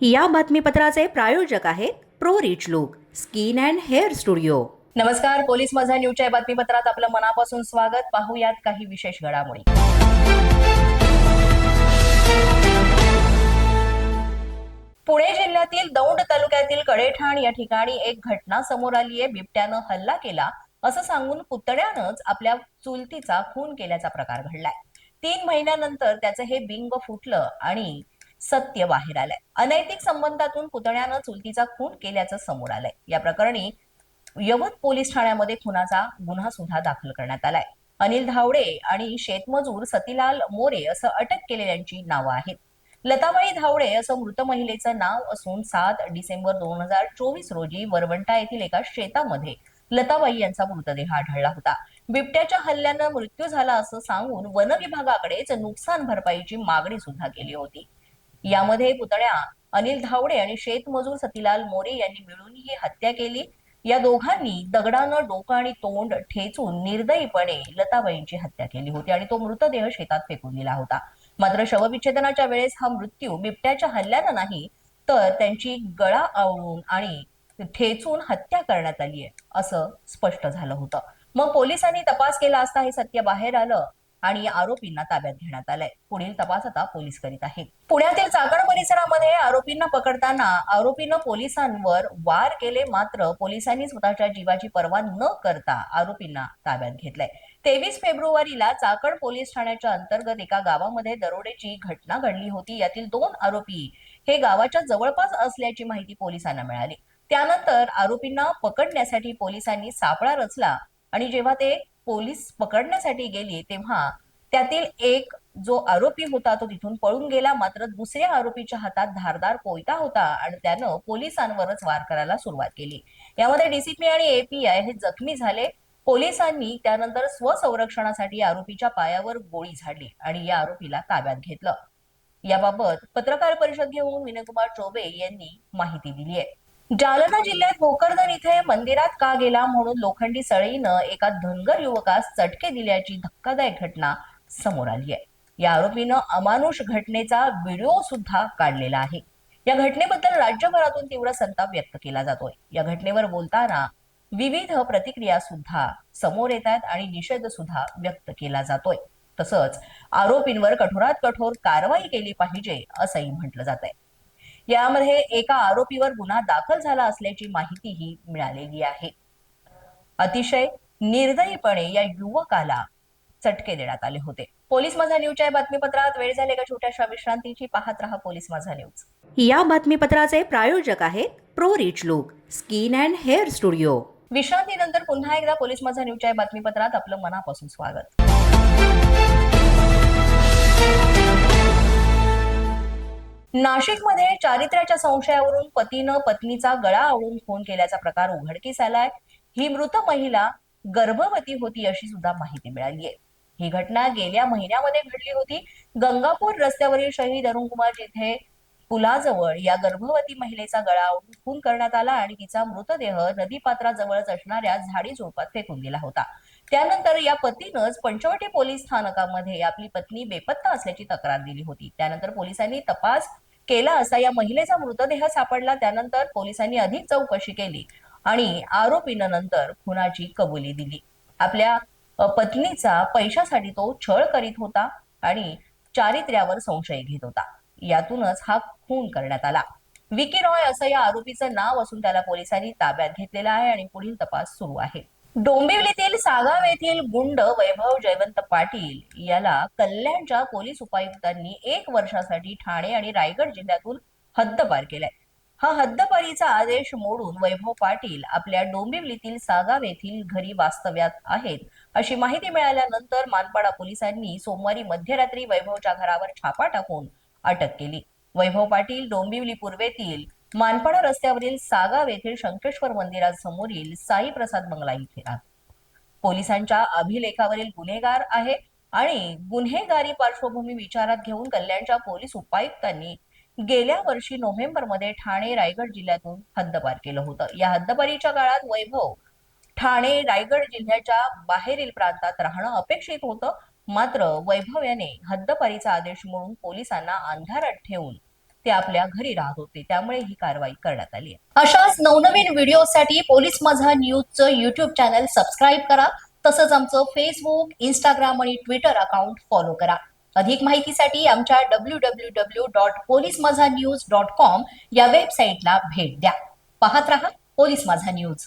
या बातमीपत्राचे प्रायोजक आहेत pro rich look skin and hair studio. नमस्कार पोलीस माझा न्यूजच्या बातमीपत्रात आपलं मनापासून स्वागत. पाहूयात काही विशेष घडामोडी. पुणे जिल्ह्यातील दौंड तालुक्यातील कडेठाण या ठिकाणी एक घटना समोर आली आहे. बिबट्यानं हल्ला केला असं सांगून पुतण्यानंच आपल्या चुलतीचा खून केल्याचा प्रकार घडलाय. तीन महिन्यानंतर त्याचं हे बिंग फुटलं आणि सत्य बाहेर आलंय. अनैतिक संबंधातून पुतण्यानं चुलतीचा खून केल्याचं समोर आलंय. या प्रकरणी यवत पोलीस ठाण्यामध्ये खुनाचा गुन्हा सुद्धा दाखल करण्यात आलाय. अनिल धावडे आणि शेतमजूर सतीलाल मोरे असं अटक केलेल्यांची नावं आहेत. लताबाई धावडे असं मृत महिलेचं नाव असून सात डिसेंबर दोन हजार चोवीस रोजी वरवंटा येथील एका शेतामध्ये लताबाई यांचा मृतदेह आढळला होता. बिबट्याच्या हल्ल्यानं मृत्यू झाला असं सांगून वन विभागाकडेच नुकसान भरपाईची मागणी सुद्धा केली होती. यामध्ये पुतण्या अनिल धावडे आणि शेतमजूर सतीलाल मोरे यांनी मिळून ही हत्या केली. या दोघांनी दगडानं डोकं आणि तोंड ठेचून निर्दयीपणे लताबाईंची हत्या केली होती आणि तो मृतदेह शेतात फेकून दिला होता. मात्र शवविच्छेदनाच्या वेळेस हा मृत्यू बिबट्याच्या हल्ल्यानं नाही तर त्यांची गळा आवळून आणि ठेचून हत्या करण्यात आली आहे असं स्पष्ट झालं होतं. मग पोलिसांनी तपास केला असता हे सत्य बाहेर आलं आणि आरोपींना ताब्यात घेण्यात आलंय. पुढील तपास आता पोलीस करीत आहेत. पुण्यातील चाकण परिसरामध्ये आरोपींना पकडताना आरोपीनं पोलिसांवर वार केले मात्र पोलिसांनी स्वतःच्या जीवाची पर्वा न करता आरोपींना ताब्यात घेतलंय. तेवीस फेब्रुवारीला चाकण पोलीस ठाण्याच्या अंतर्गत एका गावामध्ये दरोडेची घटना घडली होती. यातील दोन आरोपी हे गावाच्या जवळपास असल्याची माहिती पोलिसांना मिळाली. त्यानंतर आरोपींना पकडण्यासाठी पोलिसांनी सापळा रचला आणि जेव्हा ते पोलीस पकडण्यासाठी गेली तेव्हा त्यातील एक जो आरोपी होता तो तिथून पळून गेला. मात्र दुसऱ्या आरोपीच्या हातात धारदार कोयता होता आणि त्यानं पोलिसांवरच वार करायला सुरुवात केली. यामध्ये डीसीपी आणि एपीआय हे जखमी झाले. पोलिसांनी त्यानंतर स्वसंरक्षणासाठी आरोपीच्या पायावर गोळी झाडली आणि या आरोपीला ताब्यात घेतलं. याबाबत पत्रकार परिषद घेऊन विनयकुमार चौबे यांनी माहिती दिली आहे. जालना जिल्ह्यात भोकरदन इथे मंदिरात का गेला म्हणून लोखंडी सळईनं एका धनगर युवकास चटके दिल्याची धक्कादायक घटना समोर आली आहे. या आरोपीनं अमानुष घटनेचा व्हिडिओ सुद्धा काढलेला आहे. या घटनेबद्दल राज्यभरातून तीव्र संताप व्यक्त केला जातोय. या घटनेवर बोलताना विविध प्रतिक्रिया सुद्धा समोर येत आहेत आणि निषेध सुद्धा व्यक्त केला जातोय. तसंच आरोपींवर कठोरात कठोर कारवाई केली पाहिजे असंही म्हटलं जात आहे यामध्ये एका आरोपीवर गुन्हा दाखल झाला असल्याची माहितीही मिळालेली आहे. अतिशय निर्दयीपणे या युवकाला चटके देण्यात आले होते. पोलीस माझा न्यूजच्या या बातमीपत्रात वेळ झाले का छोट्याशा विश्रांतीची पाहत रहा पोलीस माझा न्यूज. या बातमीपत्राचे प्रायोजक आहेत pro rich look skin and hair studio. विश्रांतीनंतर पुन्हा एकदा पोलीस माझा न्यूजच्या या बातमीपत्रात आपलं मनापासून स्वागत. नाशिकमध्ये चारित्र्याच्या संशयावरून पतीनं पत्नीचा गळा आवळून खून केल्याचा प्रकार उघडकीस आलाय. ही मृत महिला गर्भवती होती अशी सुद्धा माहिती मिळाली आहे ही घटना गेल्या महिन्यामध्ये घडली होती. गंगापूर रस्त्यावरील शहीद अरुणकुमार जिथे पुलाजवळ या गर्भवती महिलेचा गळा आवळून खून करण्यात आला आणि तिचा मृतदेह नदीपात्राजवळच असणाऱ्या झाडी झोपात फेकून दिला होता. त्यानंतर या पतीनंच पंचवटी पोलीस स्थानकामध्ये आपली पत्नी बेपत्ता असल्याची तक्रार दिली होती. त्यानंतर पोलिसांनी तपास केला असता या महिलेचा मृतदेह सापडला. त्यानंतर पोलिसांनी अधिक चौकशी केली आणि आरोपीनं नंतर खुनाची कबुली दिली. आपल्या पत्नीचा पैशासाठी तो छळ करीत होता आणि चारित्र्यावर संशय घेत होता. यातूनच हा खून करण्यात आला. विकी रॉय असं या आरोपीचं नाव असून त्याला पोलिसांनी ताब्यात घेतलेलं आहे आणि पुढील तपास सुरू आहे. डोंबिवलीतील सागाव येथील गुंड वैभव जयवंत पाटील याला कल्याणच्या पोलीस उपायुक्तांनी एक वर्षासाठी ठाणे आणि रायगड जिल्ह्यातून हद्दपार केलाय. हा हद्दपारीचा आदेश मोडून वैभव पाटील आपल्या डोंबिवलीतील सागाव येथील घरी वास्तव्यात आहेत अशी माहिती मिळाल्यानंतर मानपाडा पोलिसांनी सोमवारी मध्यरात्री वैभवच्या घरावर छापा टाकून अटक केली. वैभव पाटील डोंबिवली पूर्वेतील मानपाडा रस्त्यावरील सागाव येथील शंकेश्वर मंदिरासमोरील साई प्रसाद बंगला इथे. पोलिसांच्या अभिलेखावरील गुन्हेगार आहे आणि गुन्हेगारी पार्श्वभूमी विचारात घेऊन कल्याणच्या पोलीस उपायुक्तांनी गेल्या वर्षी नोव्हेंबरमध्ये ठाणे रायगड जिल्ह्यातून हद्दपार केलं होतं. या हद्दपारीच्या काळात वैभव ठाणे रायगड जिल्ह्याच्या बाहेरील प्रांतात राहणं अपेक्षित होतं. मात्र वैभव याने हद्दपारीचा आदेश म्हणून पोलिसांना अंधारात ठेवून ते आपल्या घरी राहत होते. त्यामुळे ही कारवाई करण्यात आली आहे. अशाच नवनवीन व्हिडिओसाठी पोलीस माझा न्यूजचं युट्यूब चॅनल सबस्क्राईब करा. तसंच आमचं फेसबुक इंस्टाग्राम आणि ट्विटर अकाउंट फॉलो करा. अधिक माहितीसाठी आमच्या W W W dot police Majha news dot com या वेबसाईटला भेट द्या. पाहत रहा पोलीस माझा न्यूज.